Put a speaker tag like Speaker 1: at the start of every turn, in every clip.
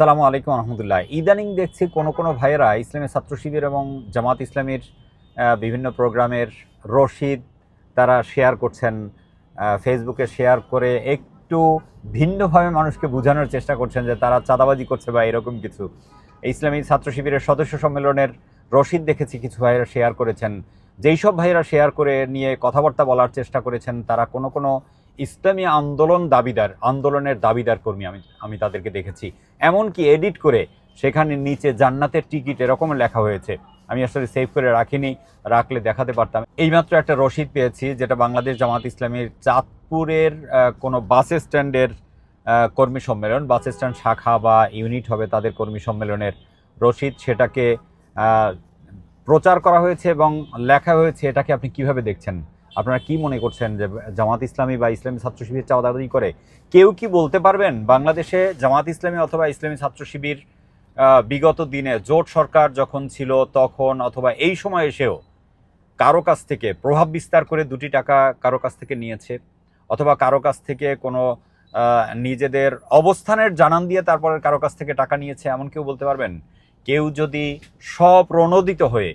Speaker 1: আসসালামু আলাইকুম রহমতুল্লাহ ইদানিং দেখছি কোনো কোনো ভাইয়েরা ইসলামের ছাত্র শিবির এবং জামাত ইসলামীর বিভিন্ন প্রোগ্রামের রশিদ তারা শেয়ার করছেন ফেসবুকে শেয়ার করে একটু ভিন্নভাবে মানুষকে বোঝানোর চেষ্টা করছেন যে তারা চাঁদাবাজি করছে বা এরকম কিছু। ইসলামী ছাত্র শিবিরের সদস্য সম্মেলনের রশিদ দেখেছি, কিছু ভাইয়েরা শেয়ার করেছেন। যেই সব ভাইয়েরা শেয়ার করে নিয়ে কথাবার্তা বলার চেষ্টা করেছেন, তারা কোনো কোনো ইসলামী আন্দোলন দাবিদার, আন্দোলনের দাবিদার কর্মী আমি আমি তাদেরকে দেখেছি। এমনকি এডিট করে সেখানে নিচে জান্নাতের টিকিট এরকম লেখা হয়েছে। আমি আসলে সেভ করে রাখিনি, রাখলে দেখাতে পারতাম। এইমাত্র একটা রসিদ পেয়েছি যেটা বাংলাদেশ জামাত ইসলামের চাঁদপুরের কোনো বাস স্ট্যান্ডের কর্মী সম্মেলন, বাস স্ট্যান্ড, শাখা বা ইউনিট হবে তাদের কর্মী সম্মেলনের রসিদ। সেটাকে প্রচার করা হয়েছে এবং লেখা হয়েছে, এটাকে আপনি কীভাবে দেখছেন? আপনারা কি মনে করছেন যে জামাত ইসলামী বা ইসলামী ছাত্র শিবির চাঁদাবাজি করে? কেউ কি বলতে পারবেন বাংলাদেশে জামাত ইসলামী অথবা ইসলামী ছাত্র শিবির বিগত দিনে জোট সরকার যখন ছিল তখন অথবা এই সময় এসেও কারও কাছ থেকে প্রভাব বিস্তার করে দুটি টাকা কারও কাছ থেকে নিয়েছে অথবা কারও কাছ থেকে কোনো নিজেদের অবস্থানের জানান দিয়ে তারপরে কারও কাছ থেকে টাকা নিয়েছে, এমন কেউ বলতে পারবেন? কেউ যদি স্বপ্রণোদিত হয়ে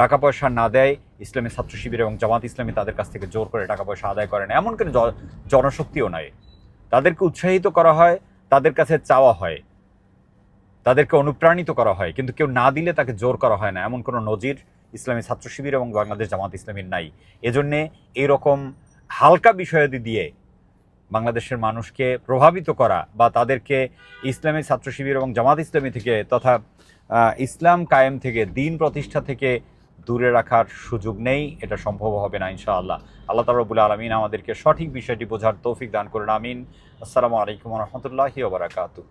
Speaker 1: টাকা পয়সা না দেয়, ইসলামী ছাত্র শিবির এবং জামাত ইসলামী তাদের কাছ থেকে জোর করে টাকা পয়সা আদায় করে না, এমন কোনো জনশক্তিও নয় তাদেরকে উৎসাহিত করা হয়, তাদের কাছে চাওয়া হয়, তাদেরকে অনুপ্রাণিত করা হয়, কিন্তু কেউ না দিলে তাকে জোর করা হয় না, এমন কোনো নজির ইসলামী ছাত্র শিবির এবং বাংলাদেশ জামাত ইসলামীর নাই। এজন্যে এরকম হালকা বিষয়াদি দিয়ে বাংলাদেশের মানুষকে প্রভাবিত করা বা তাদেরকে ইসলামী ছাত্র শিবির এবং জামাত ইসলামী থেকে তথা ইসলাম কায়েম থেকে, দিন প্রতিষ্ঠা থেকে দূরে রাখার সুযোগ নেই। এটা সম্ভব হবে না, ইনশাআল্লাহ। আল্লাহ তারবুল আলমিন আমাদেরকে সঠিক বিষয়টি বোঝার তৌফিক দান করুন, আমিন। আসসালামু আলাইকুম রহমতুল্লাহি ওবরাকাতু